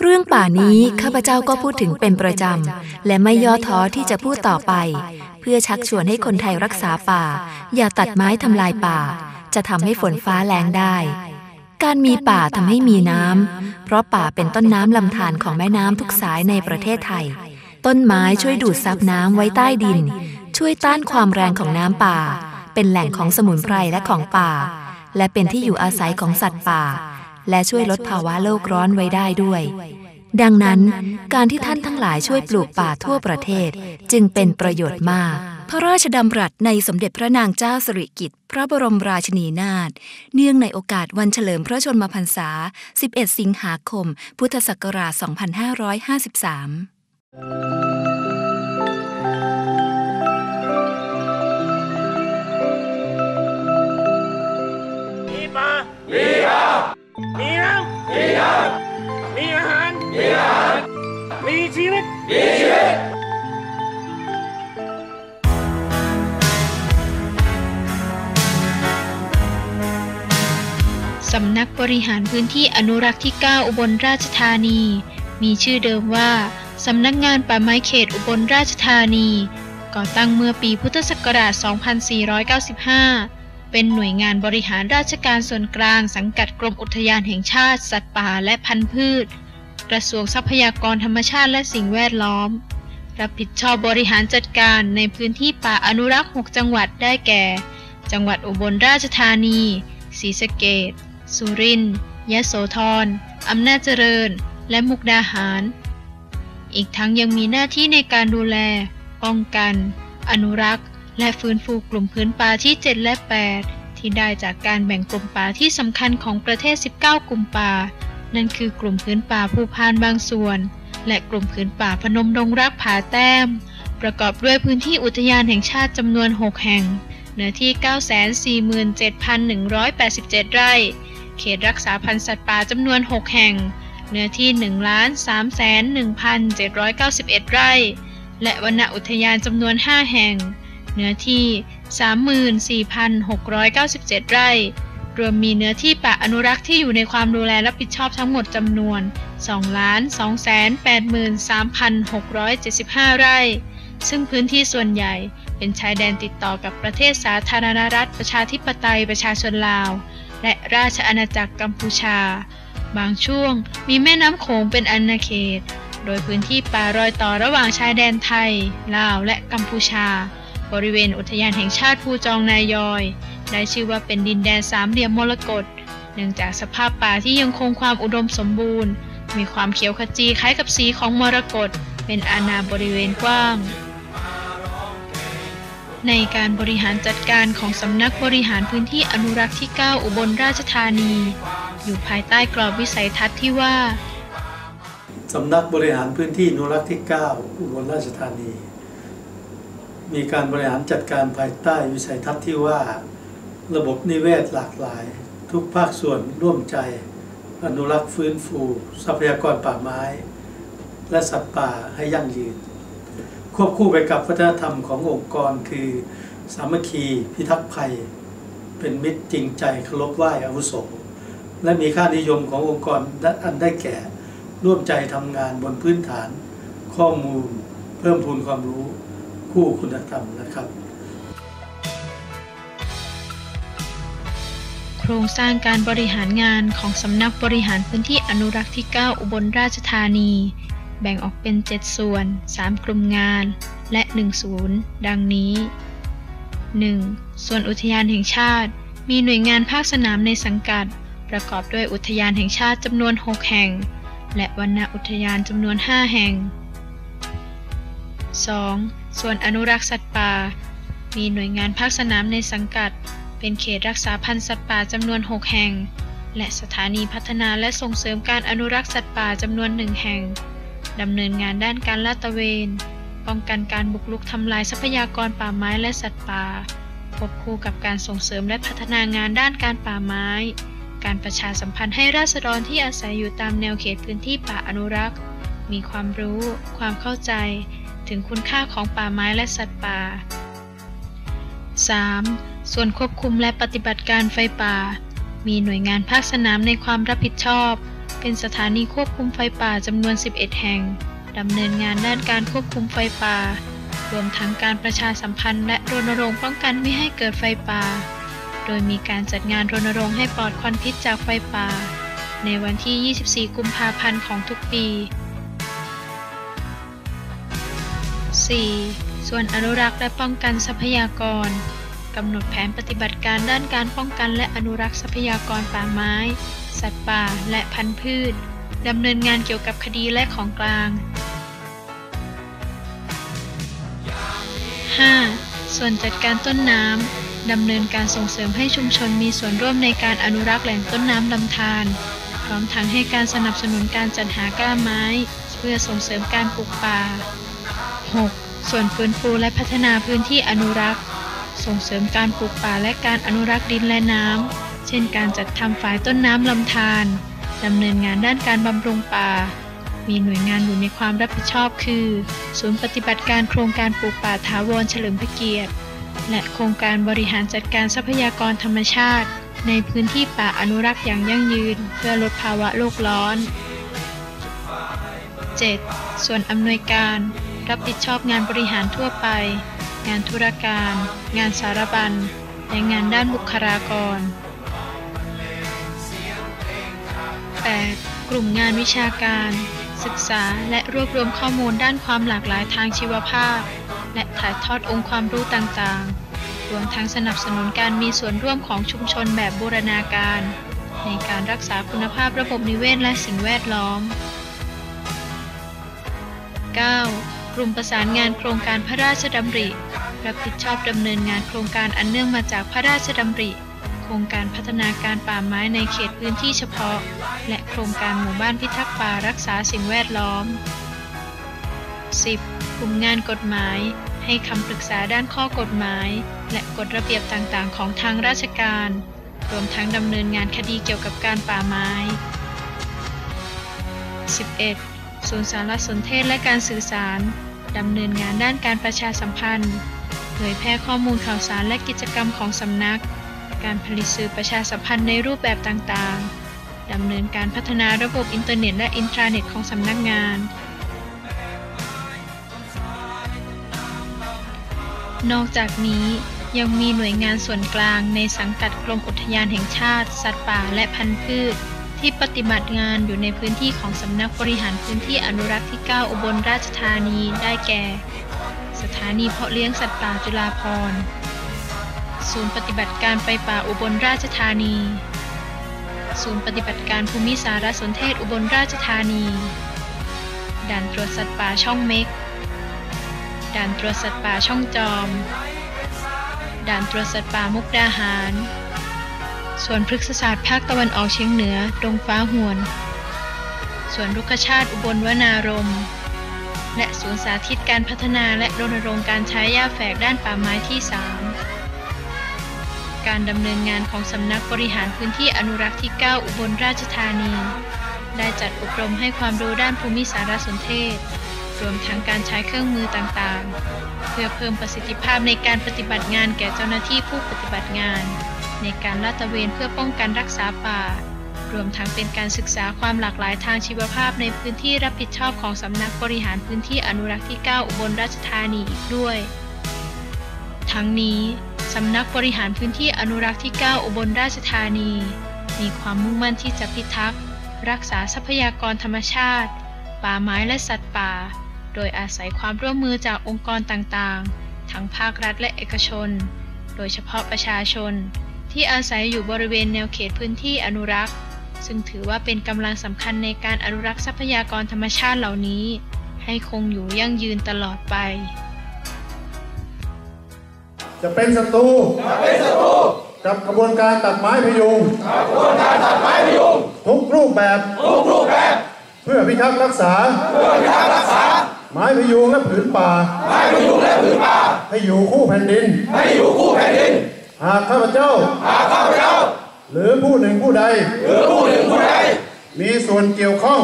เรื่องป่านี้ข้าพเจ้าก็พูดถึงเป็นประจำ และไม่ย่อท้อที่จะพูดต่อไป เพื่อชักชวนให้คนไทยรักษาป่า อย่าตัดไม้ทำลายป่า จะทำให้ฝนฟ้าแรงได้ การมีป่าทำให้มีน้ำเพราะป่าเป็นต้นน้ำลำธารของแม่น้ำทุกสายในประเทศไทย ต้นไม้ช่วยดูดซับน้ำไว้ใต้ดิน ช่วยต้านความแรงของน้ำป่า เป็นแหล่งของสมุนไพรและของป่า และเป็นที่อยู่อาศัยของสัตว์ป่า และช่วยลดภาวะโลกร้อนไว้ได้ด้วย ดังนั้นการที่ท่านทั้งหลายช่วยปลูกป่าทั่วประเทศจึงเป็นประโยชน์มาก พระราชดำรัสในสมเด็จพระนางเจ้าสิริกิติ์พระบรมราชินีนาถเนื่องในโอกาสวันเฉลิมพระชนมพรรษา 11 สิงหาคม พุทธศักราช 2553มีปลา มีน้ำมีน้ำมีอาหาร มีอาหาร มีชีวิต มีชีวิตสำนักบริหารพื้นที่อนุรักษ์ที่ 9 อุบลราชธานี มีชื่อเดิมว่า สำนักงานป่าไม้เขตอุบลราชธานี ก่อตั้งเมื่อปีพุทธศักราช 2495 เป็นหน่วยงานบริหารราชการส่วนกลาง สังกัดกรมอุทยานแห่งชาติ สัตว์ป่าและพันธุ์พืช กระทรวงทรัพยากรธรรมชาติและสิ่งแวดล้อม รับผิดชอบบริหารจัดการในพื้นที่ป่าอนุรักษ์ 6 จังหวัดได้แก่ จังหวัดอุบลราชธานีศรีสะเกษสุรินทร์ยโสธรอำนาจเจริญ และมุกดาหาร อีกทั้งยังมีหน้าที่ในการดูแล ป้องกัน อนุรักษ์ และฟื้นฟูกลุ่มพื้นป่าที่ 7 และ 8 ที่ได้จากการแบ่งกลุ่มป่าที่สำคัญของประเทศ 19 กลุ่มป่า นั่นคือกลุ่มพื้นป่าภูพานบางส่วน และกลุ่มพื้นป่าพนมดงรักผาแต้ม ประกอบด้วยพื้นที่อุทยานแห่งชาติจำนวน 6 แห่ง เนื้อที่ 947,187 ไร่ เขตรักษาพันธุ์สัตว์ป่าจำนวน 6 แห่ง เนื้อที่ 1,301,791 ไร่ และวรรณอุทยานจำนวน 5 แห่ง เนื้อที่ 34,697 ไร่ รวมมีเนื้อที่ป่าอนุรักษ์ที่อยู่ในความดูแลรับผิดชอบทั้งหมดจำนวน 2,283,675 ไร่ ซึ่งพื้นที่ส่วนใหญ่เป็นชายแดนติดต่อกับประเทศสาธารณรัฐประชาธิปไตยประชาชนลาว และราชอาณาจักรกัมพูชา บางช่วงมีแม่น้ำโขงเป็นอาณาเขต โดยพื้นที่ป่ารอยต่อระหว่างชายแดนไทย ลาวและกัมพูชา บริเวณอุทยานแห่งชาติภูจองนายอย ได้ชื่อว่าเป็นดินแดนสามเหลี่ยมมรกตเนื่องจากสภาพป่าที่ยังคงความอุดมสมบูรณ์ มีความเขียวขจีคล้ายกับสีของมรกตเป็นอาณาบริเวณกว้าง ในการบริหารจัดการของสำนักบริหารพื้นที่อนุรักษ์ที่ 9 อุบลราชธานี อยู่ภายใต้กรอบวิสัยทัศน์ที่ว่าสำนักบริหารพื้นที่อนุรักษ์ที่ 9 อุบลราชธานี มีการบริหารจัดการภายใต้วิสัยทัศน์ที่ว่า ระบบนิเวศหลากหลาย ทุกภาคส่วนร่วมใจ อนุรักษ์ฟื้นฟู ทรัพยากรป่าไม้ และสัตว์ป่าให้ยั่งยืน ควบคู่ไปกับวัฒนธรรมขององค์กรคือ สามัคคีพิทักษ์ภัย เป็นมิตรจริงใจเคารพไหว้อาวุโสและมีค่านิยมขององค์กรอันได้แก่ ร่วมใจทำงานบนพื้นฐาน ข้อมูล เพิ่มพูนความรู้ คู่คุณธรรมนะครับ โครงสร้างการบริหารงานของสำนักบริหารพื้นที่อนุรักษ์ที่ 9 อุบลราชธานี แบ่งออกเป็น 7 ส่วน 3 กลุ่มงาน และ 1 ศูนย์ ดังนี้ 1. ส่วนอุทยานแห่งชาติ มีหน่วยงานภาคสนามในสังกัด ประกอบด้วยอุทยานแห่งชาติจำนวน 6 แห่ง และวรรณอุทยานจำนวน 5 แห่ง 2. ส่วนอนุรักษ์สัตว์ป่า มีหน่วยงานภาคสนามในสังกัด เป็นเขตรักษาพันธุ์สัตว์ป่าจำนวน 6 แห่ง และสถานีพัฒนาและส่งเสริมการอนุรักษ์สัตว์ป่าจำนวนหนึ่งแห่งดำเนินงานด้านการลาดตระเวน ป้องกันการบุกรุกทำลายทรัพยากรป่าไม้และสัตว์ป่า ควบคู่กับการส่งเสริมและพัฒนางานด้านการป่าไม้ การประชาสัมพันธ์ให้ราษฎรที่อาศัยอยู่ตามแนวเขตพื้นที่ป่าอนุรักษ์ มีความรู้ ความเข้าใจ ถึงคุณค่าของป่าไม้และสัตว์ป่า 3. ส่วนควบคุมและปฏิบัติการไฟป่า มีหน่วยงานภาคสนามในความรับผิดชอบ เป็นสถานีควบคุมไฟป่าจำนวน 11 แห่ง ดำเนินงานด้านการควบคุมไฟป่า รวมทั้งการประชาสัมพันธ์และรณรงค์ป้องกันไม่ให้เกิดไฟป่า โดยมีการจัดงานรณรงค์ให้ปลอดควันพิษจากไฟป่า ในวันที่ 24 กุมภาพันธ์ของทุกปี 4. ส่วนอนุรักษ์และป้องกันทรัพยากรกำหนดแผนปฏิบัติการด้านการป้องกันและอนุรักษ์ทรัพยากรป่าไม้ สัตว์ป่า และพันธุ์พืชดำเนินงานเกี่ยวกับคดีและของกลาง 5. ส่วนจัดการต้นน้ำดำเนินการส่งเสริมให้ชุมชนมีส่วนร่วมในการอนุรักษ์แหล่งต้นน้ำลำธารพร้อมทั้งให้การสนับสนุนการจัดหากล้าไม้ เพื่อส่งเสริมการปลูกป่า 6. ส่วนฟื้นฟูและพัฒนาพื้นที่อนุรักษ์ ส่งเสริมการปลูกป่าและการอนุรักษ์ดินและน้ำ เช่นการจัดทำฝายต้นน้ำลำธารดำเนินงานด้านการบำรุงป่า มีหน่วยงานอยู่ในความรับผิดชอบคือ ศูนย์ปฏิบัติการโครงการปลูกป่าถาวรเฉลิมพระเกียรติ และโครงการบริหารจัดการทรัพยากรธรรมชาติ ในพื้นที่ป่าอนุรักษ์อย่างยั่งยืน เพื่อลดภาวะโลกร้อน 7. ส่วนอำนวยการ รับผิดชอบงานบริหารทั่วไป งานธุรการ งานสารบัญ และงานด้านบุคลากร 8. กลุ่มงานวิชาการ ศึกษาและรวบรวมข้อมูลด้านความหลากหลายทางชีวภาพ และถ่ายทอดองค์ความรู้ต่างๆ รวมทั้งสนับสนุนการมีส่วนร่วมของชุมชนแบบบูรณาการ ในการรักษาคุณภาพระบบนิเวศและสิ่งแวดล้อม 9. กลุ่มประสานงานโครงการพระราชดำริ รับผิดชอบดำเนินงานโครงการอันเนื่องมาจากพระราชดำริ โครงการพัฒนาการป่าไม้ในเขตพื้นที่เฉพาะ และโครงการหมู่บ้านพิทักษ์ป่ารักษาสิ่งแวดล้อม 10. กลุ่มงานกฎหมาย ให้คำปรึกษาด้านข้อกฎหมาย และกฎระเบียบต่างๆ ของทางราชการ รวมทั้งดำเนินงานคดีเกี่ยวกับการป่าไม้ 11. ศูนย์สารสนเทศและการสื่อสาร ดำเนินงานด้านการประชาสัมพันธ์ เผยแพร่ข้อมูลข่าวสารและกิจกรรมของสำนัก การผลิตสื่อประชาสัมพันธ์ในรูปแบบต่างๆ ดำเนินการพัฒนาระบบอินเทอร์เน็ตและอินทราเน็ตของสำนักงานนอกจากนี้ยังมีหน่วยงานส่วนกลางในสังกัดกรมอุทยานแห่งชาติ สัตว์ป่าและพันธุ์พืช ที่ปฏิบัติงานอยู่ในพื้นที่ของสำนักบริหารพื้นที่อนุรักษ์ที่ 9 อุบลราชธานีได้แก่ สถานีเพาะเลี้ยงสัตว์ป่าจุฬาภรณ์ศูนย์ปฏิบัติการไฟป่าอุบลราชธานี ศูนย์ปฏิบัติการภูมิสารสนเทศอุบลราชธานี ด่านตรวจสัตว์ป่าช่องเม็ก ด่านตรวจสัตว์ป่าช่องจอม ด่านตรวจสัตว์ป่ามุกดาหาร ส่วนพฤกษศาสตร์ภาคตะวันออกเฉียงเหนือดงฟ้าหวนส่วนรุกชาติอุบลวนารมณ์และศูนย์สาธิตการพัฒนาและรณรงค์การใช้หญ้าแฝกด้านป่าไม้ที่ 3 การดำเนินงานของสำนักบริหารพื้นที่อนุรักษ์ที่ 9 อุบลราชธานี ได้จัดอบรมให้ความรู้ด้านภูมิสารสนเทศ รวมทั้งการใช้เครื่องมือต่างๆ เพื่อเพิ่มประสิทธิภาพในการปฏิบัติงานแก่เจ้าหน้าที่ผู้ปฏิบัติงาน ในการลาดตระเวนเพื่อป้องกันรักษาป่า รวมทั้งเป็นการศึกษาความหลากหลายทางชีวภาพในพื้นที่รับผิดชอบของสำนักบริหารพื้นที่อนุรักษ์ที่ 9 อุบลราชธานีอีกด้วย ทั้งนี้สำนักบริหารพื้นที่อนุรักษ์ที่ 9 อุบลราชธานี มีความมุ่งมั่นที่จะพิทักษ์รักษาทรัพยากรธรรมชาติ ป่าไม้และสัตว์ป่า โดยอาศัยความร่วมมือจากองค์กรต่างๆ ทั้งภาครัฐและเอกชน โดยเฉพาะประชาชน ที่อาศัยอยู่บริเวณแนวเขตพื้นที่อนุรักษ์ ซึ่งถือว่าเป็นกำลังสำคัญในการอนุรักษ์ทรัพยากรธรรมชาติเหล่านี้ ให้คงอยู่ยั่งยืนตลอดไป จะเป็นศัตรูกับกระบวนการตัดไม้พยุงทุกรูปแบบเพื่อพิทักษ์รักษาไม้พยุงและผืนป่า ให้อยู่คู่แผ่นดินหากข้าพเจ้า หรือผู้หนึ่งผู้ใดมีส่วนเกี่ยวข้อง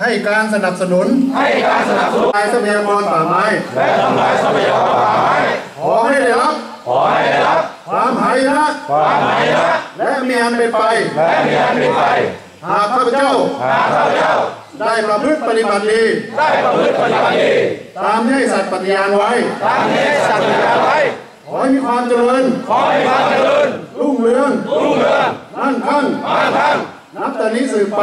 ให้การสนับสนุน ให้การสนับสนุนทรัพยากรป่าไม้ และทำลายทรัพยากรป่าไม้ ขอให้ได้รับ ขอให้ได้รับ ความหายนะความหายนะและมีอันเป็นไป และมีอันเป็นไป หากข้าพเจ้าได้ประพฤติปฏิบัติดี ตามที่ให้สัตย์ปฏิญาณไว้ข อให้มีความเจริญ รุ่งเรืองมั่นคงนับแต่นี้สืบไป